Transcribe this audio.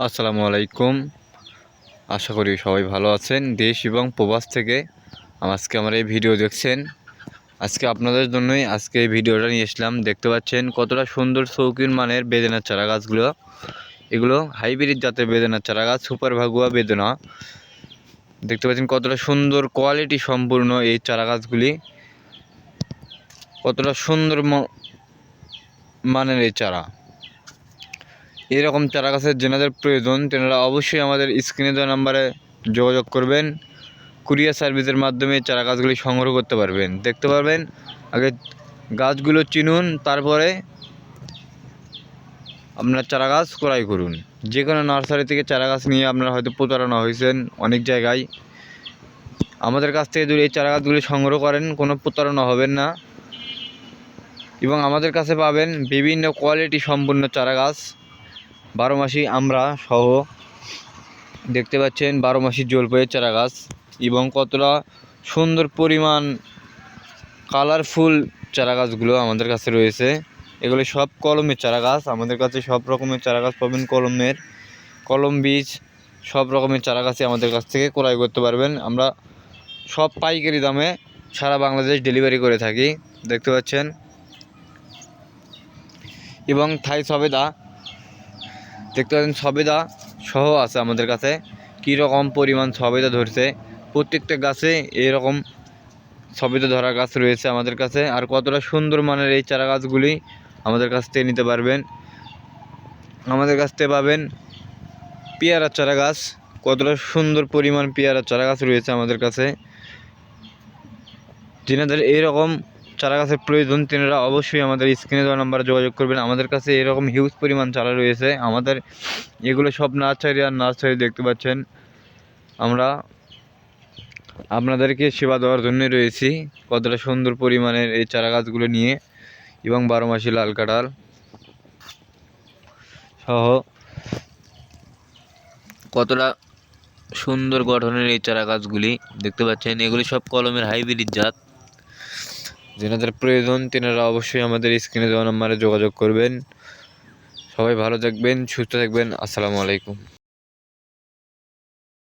আসসালামু আলাইকুম। আশা করি সবাই ভালো আছেন, দেশ এবং প্রবাস থেকে। আজকে আমার এই ভিডিও দেখছেন। আজকে আপনাদের জন্যই আজকে এই ভিডিওটা নিয়ে এসলাম। দেখতে পাচ্ছেন কতটা সুন্দর শৌখিন মানের বেদেনার চারা গাছগুলো। এগুলো হাইব্রিড জাতের বেদেনার চারা গাছ, সুপার ভাগুয়া বেদনা। দেখতে পাচ্ছেন কতটা সুন্দর কোয়ালিটি সম্পূর্ণ এই চারা গাছগুলি। কতটা সুন্দর মানের এই চারা। এরকম চারা গাছের যেনাদের প্রয়োজন, তেনারা অবশ্যই আমাদের স্ক্রিনে দেওয়া নাম্বারে যোগাযোগ করবেন। কুরিয়ার সার্ভিসের মাধ্যমে চারা গাছগুলি সংগ্রহ করতে পারবেন। দেখতে পারবেন? আগে গাছগুলো চিনুন, তারপরে আপনার চারা গাছ ক্রয় করুন। যে কোনো নার্সারি থেকে চারা গাছ নিয়ে আপনারা হয়তো প্রতারণা হয়েছেন অনেক জায়গায়। আমাদের কাছ থেকে যদি এই চারা গাছগুলি সংগ্রহ করেন, কোনো প্রতারণা হবেন না। এবং আমাদের কাছে পাবেন বিভিন্ন কোয়ালিটি সম্পূর্ণ চারা গাছ। বারো মাসি আমরা সহ দেখতে পাচ্ছেন বারো মাসি জলপাইয়ের চারা গাছ এবং কতটা সুন্দর পরিমাণ কালারফুল চারা গাছগুলো আমাদের কাছে রয়েছে। এগুলো সব কলমের চারা গাছ আমাদের কাছে সব রকমের চারা গাছ পাবেন কলমের। কলম বীজ, সব রকমের চারা গাছই আমাদের কাছ থেকে ক্রয় করতে পারবেন। আমরা সব পাইকারি দামে সারা বাংলাদেশ ডেলিভারি করে থাকি, দেখতে পাচ্ছেন। এবং থাই সবেদা দেখতে পাচ্ছেন সবেদা সহ আছে আমাদের কাছে। কী রকম পরিমাণ সবেদা ধরছে, প্রত্যেকটা গাছে এরকম সবেদা ধরা গাছ রয়েছে আমাদের কাছে, আর কতটা সুন্দর মানের এই চারা গাছগুলি আমাদের কাছ থেকে নিতে পারবেন। আমাদের কাছ থেকে পাবেন পেয়ারা চারা গাছ, কতটা সুন্দর পরিমাণ পেয়ারা চারা গাছ রয়েছে আমাদের কাছে। যিনাদের এইরকম চারা গাছের প্রয়োজন তিনারা অবশ্যই আমাদের স্ক্রিনে দেওয়া নাম্বারে যোগাযোগ করবেন। আমাদের কাছে এরকম হিউজ পরিমাণ চারা রয়েছে। আমাদের এগুলো সব নার্সারি আর নার্সারি দেখতে পাচ্ছেন। আমরা আপনাদেরকে সেবা দেওয়ার জন্যই রয়েছি। কতটা সুন্দর পরিমাণের এই চারা গাছগুলো নিয়ে এবং বারো মাসি লাল কাঁঠাল সহ কতটা সুন্দর গঠনের এই চারা গাছগুলি দেখতে পাচ্ছেন। এগুলি সব কলমের হাইব্রিড জাত। যেনাদের প্রয়োজন, তেনারা অবশ্যই আমাদের স্ক্রিনে দেওয়া নাম্বারে যোগাযোগ করবেন। সবাই ভালো থাকবেন, সুস্থ থাকবেন। আসসালামু আলাইকুম।